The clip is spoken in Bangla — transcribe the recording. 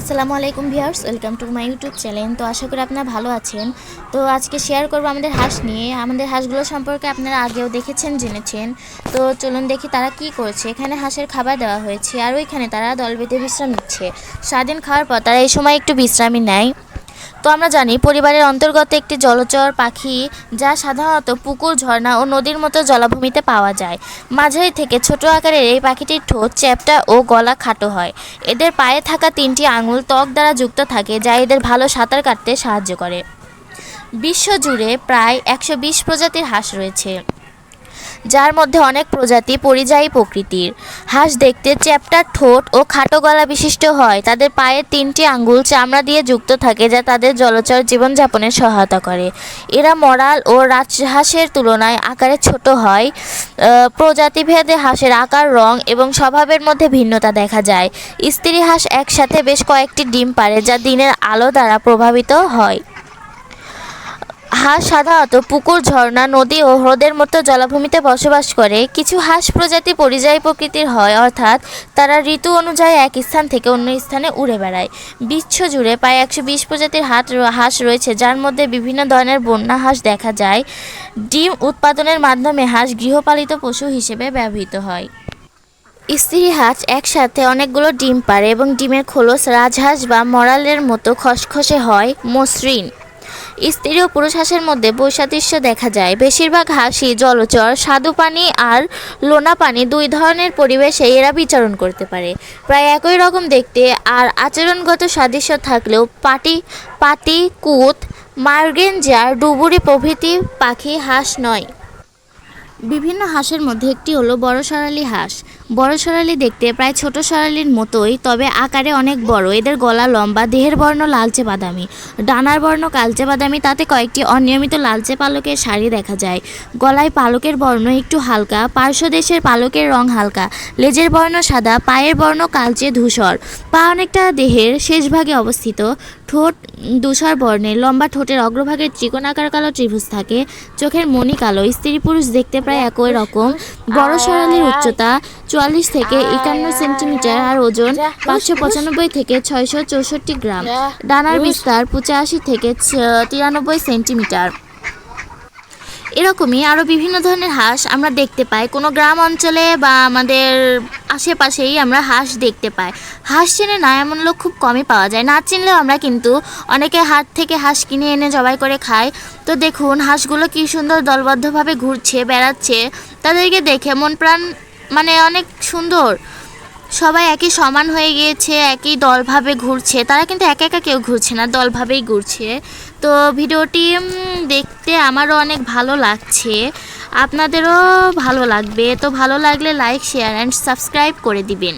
আসসালামু আলাইকুম viewers, welcome to my YouTube channel. তো আশা করি আপনারা ভালো আছেন। তো আজকে শেয়ার করব আমাদের হাঁস নিয়ে। আমাদের হাঁসগুলো সম্পর্কে আপনারা আগেও দেখেছেন, জেনেছেন। তো চলুন দেখি তারা কি করছে। এখানে হাঁসের খাবার দেওয়া হয়েছে, আর ওইখানে তারা দল বেঁধে বিশ্রাম নিচ্ছে। সারাদিন খাওয়ার পর তারা এই সময় একটু বিশ্রামই নেয়। তো আমরা জানি পরিবারের অন্তর্গত একটি জলচর পাখি যা সাধারণত পুকুর, ঝর্ণা ও নদীর মতো জলাভূমিতে পাওয়া যায়। মাঝারি থেকে ছোট আকারের এই পাখিটির ঠোঁট, চ্যাপ্টা ও গলা খাটো হয়। এদের পায়ে থাকা তিনটি আঙুল ত্বক দ্বারা যুক্ত থাকে, যা এদের ভালো সাঁতার কাটতে সাহায্য করে। বিশ্বজুড়ে প্রায় একশো বিশ প্রজাতির হাঁস রয়েছে। যার মধ্যে অনেক প্রজাতি পরিযায়ী প্রকৃতির। হাঁস দেখতে চ্যাপ্টার ঠোঁট ও খাটো গলা বিশিষ্ট হয়। তাদের পায়ের তিনটি আঙ্গুল চামড়া দিয়ে যুক্ত থাকে যা তাদের জলচর জীবনযাপনে সহায়তা করে। এরা মরাল ও রাজহাঁসের তুলনায় আকারে ছোট হয়। প্রজাতিভেদে হাঁসের আকার, রং এবং স্বভাবের মধ্যে ভিন্নতা দেখা যায়। স্ত্রী হাঁস একসাথে বেশ কয়েকটি ডিম পারে যা দিনের আলো দ্বারা প্রভাবিত হয়। হাঁস সাধারণত পুকুর, ঝর্ণা, নদী ও হ্রদের মতো জলাভূমিতে বসবাস করে। কিছু হাঁস প্রজাতি পরিযায়ী প্রকৃতির হয়, অর্থাৎ তারা ঋতু অনুযায়ী এক স্থান থেকে অন্য স্থানে উড়ে বেড়ায়। বিশ্ব জুড়ে প্রায় একশো বিশ প্রজাতির হাট হাঁস রয়েছে, যার মধ্যে বিভিন্ন ধরনের বন্যা হাঁস দেখা যায়। ডিম উৎপাদনের মাধ্যমে হাঁস গৃহপালিত পশু হিসেবে ব্যবহৃত হয়। স্ত্রী হাঁস একসাথে অনেকগুলো ডিম পারে এবং ডিমের খোলস, রাজহাঁস বা মরালের মতো খসখসে হয়, মসৃণ। স্ত্রী ও পুরুষ হাঁসের মধ্যে বৈসাদৃশ্য দেখা যায়। বেশিরভাগ হাঁসই জলচর, স্বাদু পানি আর লোনা পানি দুই ধরনের পরিবেশে এরা বিচরণ করতে পারে। প্রায় একই রকম দেখতে আর আচরণগত সাদৃশ্য থাকলেও পাটি, পাতি, কুত মার্গেঞ্জার ডুবুরি প্রভৃতি পাখি হাঁস নয়। বিভিন্ন হাঁসের মধ্যে একটি হলো বড় সরালি হাঁস। বড় সরালি দেখতে প্রায় ছোট সরালির মতোই, তবে আকারে অনেক বড়। এদের গলা লম্বা, দেহের বর্ণ লালচে বাদামি। ডানার বর্ণ কালচে বাদামি, তাতে কয়েকটি অনিয়মিত লালচে পালকের শাড়ি দেখা যায়। গলায় পালকের বর্ণ একটু হালকা পার্শ্বদেশের পালকের রং হালকা। লেজের বর্ণ সাদা, পায়ের বর্ণ কালচে ধূসর। পা অনেকটা দেহের শেষ ভাগে অবস্থিত। ঠোঁট ধূসর বর্ণের, লম্বা ঠোঁটের অগ্রভাগে ত্রিকোণাকার কালো ত্রিভুজ থাকে। চোখের মণি কালো স্ত্রী পুরুষ দেখতে প্রায় একই রকম। বড় সরালির উচ্চতা চুয়াল্লিশ থেকে একান্ন সেন্টিমিটার আর ওজন পাঁচশো পঁচানব্বই থেকে ছয়শো চৌষট্টি গ্রাম। ডানার বিস্তার পঁচাশি থেকে তিরানব্বই সেন্টিমিটার। এরকমই আরও বিভিন্ন ধরনের হাঁস আমরা দেখতে পাই। কোনো গ্রাম অঞ্চলে বা আমাদের আশেপাশেই আমরা হাঁস দেখতে পাই। হাঁস চেনে না এমন লোক খুব কমই পাওয়া যায়। না চিনলেও আমরা কিন্তু অনেকে হাট থেকে হাঁস কিনে এনে জবাই করে খাই। তো দেখুন, হাঁসগুলো কী সুন্দর দলবদ্ধভাবে ঘুরছে, বেড়াচ্ছে। তাদেরকে দেখে মন প্রাণ মানে অনেক সুন্দর। সবাই একই সমান হয়ে গিয়েছে, একই দলভাবে ঘুরছে। তারা কিন্তু একা একা কেউ ঘুরছে না, দলভাবেই ঘুরছে। তো ভিডিওটি দেখতে আমারও অনেক ভালো লাগছে। আপনাদেরও ভালো লাগবে। তো ভালো লাগলে লাইক, শেয়ার অ্যান্ড সাবস্ক্রাইব করে দিবেন।